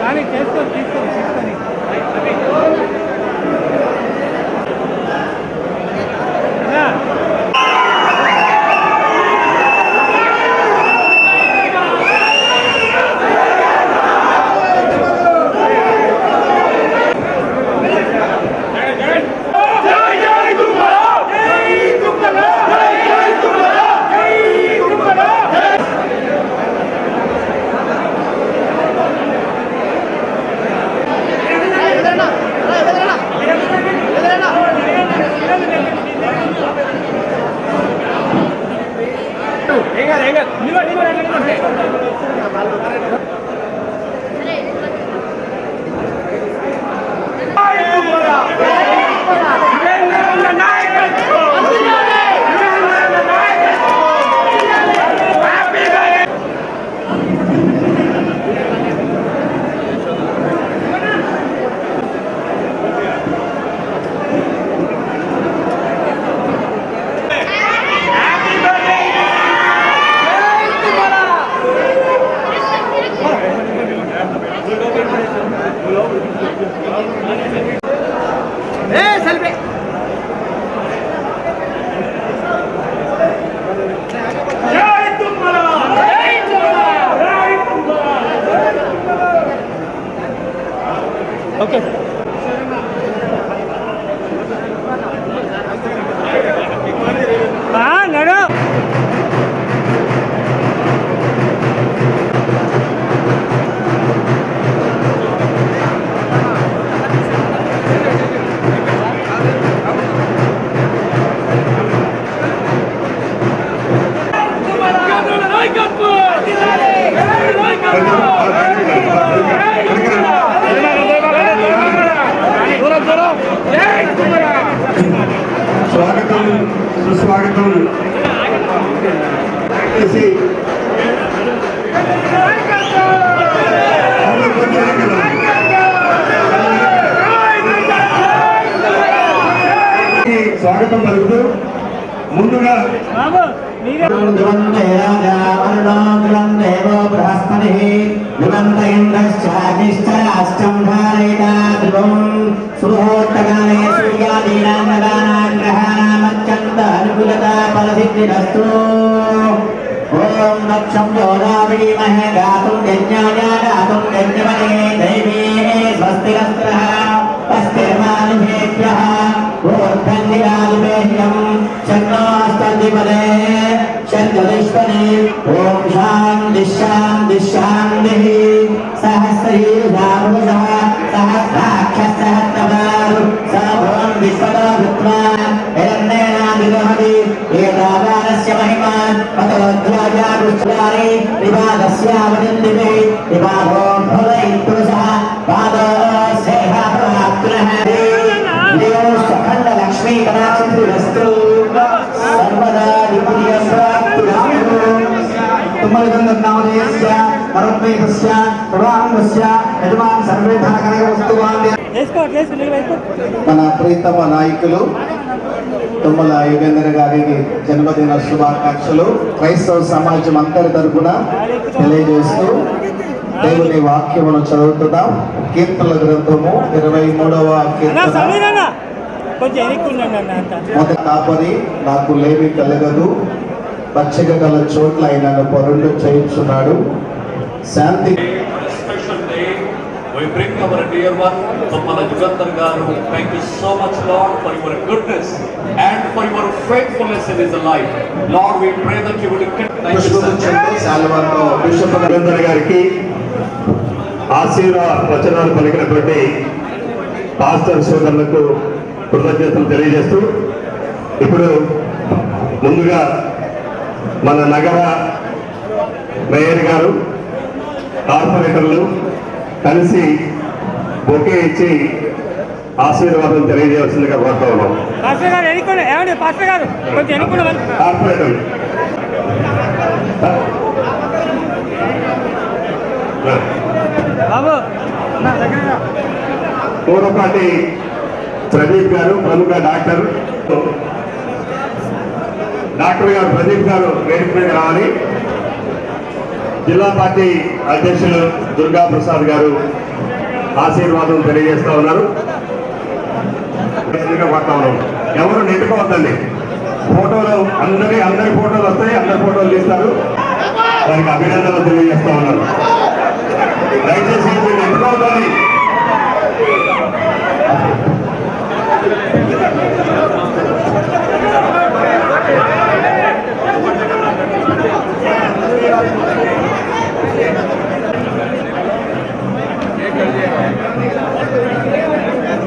కానీ చేసుకొని ముందుగా ఓం దక్షం యోరావీమహే గాతుం యజ్ఞాయ గాతుం యజ్ఞమనే దైవీ స్వస్తిరస్త్రః స్వస్తిర్మానుభేభ్యః ఓర్ధన్యాలుభే ध्रुवं सुमुहूर्तकाले सूर्यादीनां नवानां ग्रहाणामत्यन्त अनुकूलता फलसिद्धिरस्तु ॐ दक्षं योदावीमहे गातुं यज्ञाय गातुं यज्ञमने दैवी स्वस्तिरस्त्रः स्वस्तिर्मानुषेभ्यः ऊर्ध्वन्दिरादिपेह्यं चन्द्रास्तन्दिपदे चन्द्रदीश्वरे ॐ शान्तिः शान्तिः शान्तिः सहस्रीर्धारुषः सहस्राक्षः सहस्रपालु स भवं विश्वतो भूत्वा हिरण्येनादिरोहति एतावानस्य महिमा पतोऽध्यायारुष्टानि विवादस्यावनिन्दिते विवादो तुमलगन्धनामधेयस्य परमेकस्य प्रभाङ्गस्य यजमान् सर्वेभ्यः कनकवस्तुवान् వేసుకో వేసుకో నీళ్ళు వేసుకో మన ప్రీతమ నాయకులు తుమ్మల యుగేంద్ర గారికి జన్మదిన శుభాకాంక్షలు క్రైస్తవ సమాజం అందరి తరపున తెలియజేస్తూ దేవుని వాక్యమును చదువుతున్నాం కీర్తనల గ్రంథము ఇరవై మూడవ అన్న కీర్తన సమీర్ అన్న కొంచెం ఎన్నికుండండి అన్న అంత మొదటి కాపరి నాకు లేమి కలగదు పచ్చిక గల చోట్ల ఆయనను పరుండు చేయించున్నాడు శాంతి we bring our dear one, Tummala Jugandhar Garu. Thank you so much, Lord, for your goodness and for your faithfulness in his life. Lord, we pray that you would continue. గారికి ఆశీర్వాద వచనాలు పలికినటువంటి పాస్టర్ సోదరులకు కృతజ్ఞతలు తెలియజేస్తూ ఇప్పుడు ముందుగా మన నగర మేయర్ గారు కార్పొరేటర్లు కలిసి బొకే ఇచ్చి ఆశీర్వాదం తెలియజేయాల్సిందిగా కోరుతా ఉన్నాం. కార్పొరేటర్లు పూర్వపాటి ప్రదీప్ గారు ప్రముఖ డాక్టర్. డాక్టర్ గారు ప్రదీప్ గారు వేదిక మీద రావాలి. జిల్లా పార్టీ అధ్యక్షులు దుర్గా ప్రసాద్ గారు ఆశీర్వాదం తెలియజేస్తా ఉన్నారు. పడతా ఉన్నాం ఎవరు నెట్టుకోవద్దండి ఫోటోలు అందరి అందరి ఫోటోలు వస్తాయి అందరి ఫోటోలు తీస్తారు. దానికి అభినందనలు తెలియజేస్తా ఉన్నారు. దయచేసి మీరు నెట్టుకోవద్దండి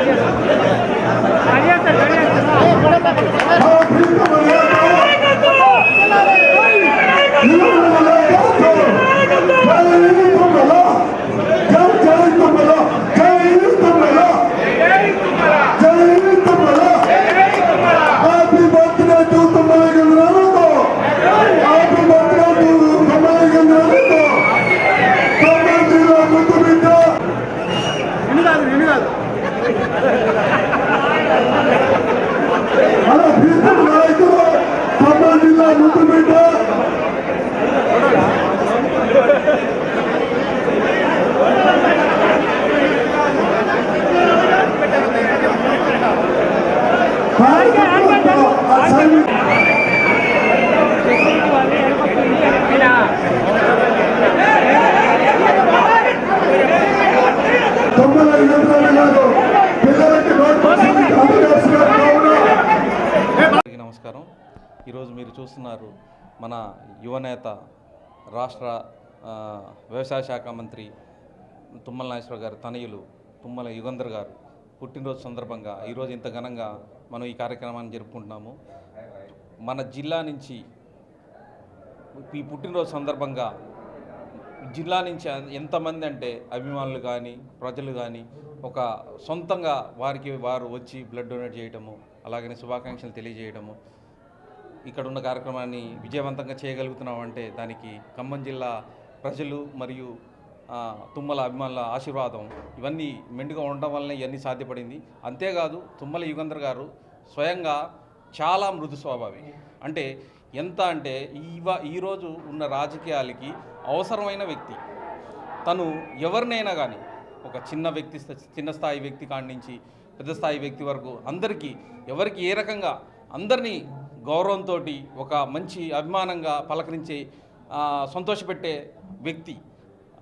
Gracias. నమస్కారం. ఈరోజు మీరు చూస్తున్నారు మన యువనేత రాష్ట్ర వ్యవసాయ శాఖ మంత్రి తుమ్మల నాగేశ్వర గారి తనయులు తుమ్మల యుగంధర్ గారు పుట్టినరోజు సందర్భంగా ఈరోజు ఇంత ఘనంగా మనం ఈ కార్యక్రమాన్ని జరుపుకుంటున్నాము. మన జిల్లా నుంచి ఈ పుట్టినరోజు సందర్భంగా జిల్లా నుంచి ఎంతమంది అంటే అభిమానులు కానీ ప్రజలు కానీ ఒక సొంతంగా వారికి వారు వచ్చి బ్లడ్ డొనేట్ చేయటము అలాగనే శుభాకాంక్షలు తెలియజేయడము ఇక్కడ ఉన్న కార్యక్రమాన్ని విజయవంతంగా చేయగలుగుతున్నామంటే దానికి ఖమ్మం జిల్లా ప్రజలు మరియు తుమ్మల అభిమానుల ఆశీర్వాదం ఇవన్నీ మెండుగా ఉండడం వల్లనే ఇవన్నీ సాధ్యపడింది. అంతేకాదు తుమ్మల యుగంధర్ గారు స్వయంగా చాలా మృదు స్వభావి. అంటే ఎంత అంటే ఇవ ఈరోజు ఉన్న రాజకీయాలకి అవసరమైన వ్యక్తి. తను ఎవరినైనా కానీ ఒక చిన్న వ్యక్తి చిన్న స్థాయి వ్యక్తి కాడి నుంచి పెద్ద స్థాయి వ్యక్తి వరకు అందరికీ ఎవరికి ఏ రకంగా అందరినీ గౌరవంతో ఒక మంచి అభిమానంగా పలకరించే సంతోషపెట్టే వ్యక్తి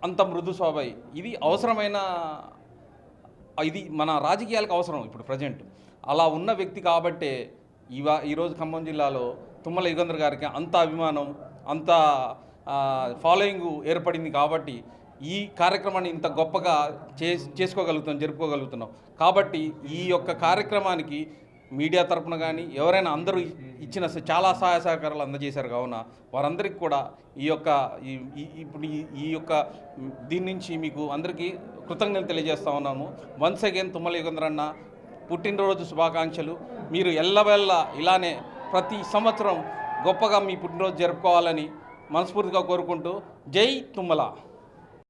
అంత మృదు స్వభావి. ఇది అవసరమైన ఇది మన రాజకీయాలకు అవసరం ఇప్పుడు ప్రజెంట్. అలా ఉన్న వ్యక్తి కాబట్టే ఇవా ఈరోజు ఖమ్మం జిల్లాలో తుమ్మల యుగంధర్ గారికి అంత అభిమానం అంత ఫాలోయింగ్ ఏర్పడింది కాబట్టి ఈ కార్యక్రమాన్ని ఇంత గొప్పగా చే చేసుకోగలుగుతాం జరుపుకోగలుగుతున్నాం. కాబట్టి ఈ యొక్క కార్యక్రమానికి మీడియా తరపున కానీ ఎవరైనా అందరూ ఇచ్చిన చాలా సహాయ సహకారాలు అందజేశారు కావున వారందరికీ కూడా ఈ యొక్క ఈ- ఇప్పుడు ఈ యొక్క దీని నుంచి మీకు అందరికీ కృతజ్ఞతలు తెలియజేస్తా ఉన్నాము. వన్స్ అగైన్ తుమ్మల యుగంధరన్న పుట్టినరోజు శుభాకాంక్షలు. మీరు ఎల్లవెల్ల ఇలానే ప్రతి సంవత్సరం గొప్పగా మీ పుట్టినరోజు జరుపుకోవాలని మనస్ఫూర్తిగా కోరుకుంటూ జై తుమ్మల.